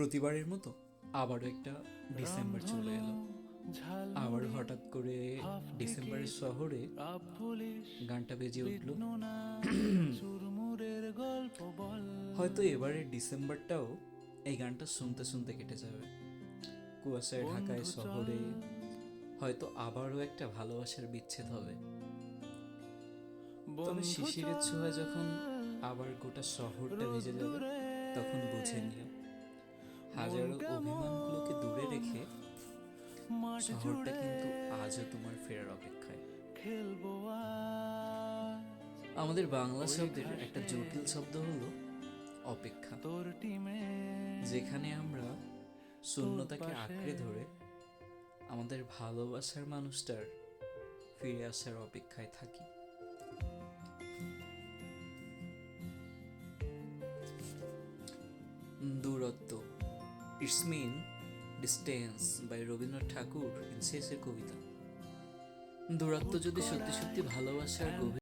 প্রতিবারের মতো আবারও একটা ডিসেম্বর চলে এলো। আবার হঠাৎ করে ডিসেম্বরের শহরে গানটা বেজে উঠল। হয়তো এবারের ডিসেম্বরটাও এই গানটা শুনতে শুনতে কেটে যাবে। কুয়াশায় ঢাকায় শহরে হয়তো আবারও একটা ভালোবাসার বিচ্ছেদ হবে। তবে শিশিরের ছোঁয়া যখন আবার গোটা শহরটা ভেজে যাবে, তখন বুঝে নিও। হাজারো অভিমানগুলোকে দূরে রেখে শহরটা কিন্তু আজও তোমার ফেরার অপেক্ষায়। আমাদের বাংলা শব্দের একটা জটিল শব্দ হলো অপেক্ষা। যেখানে আমরা শূন্যতাকে আঁকড়ে ধরে আমাদের ভালোবাসার মানুষটার ফিরে আসার অপেক্ষায় থাকি। দূরত্ব it's mean distance by Rabindranath Tagore Shesher Kobita দূরত্ব যদি সত্যি সত্যি ভালোবাসার গভীর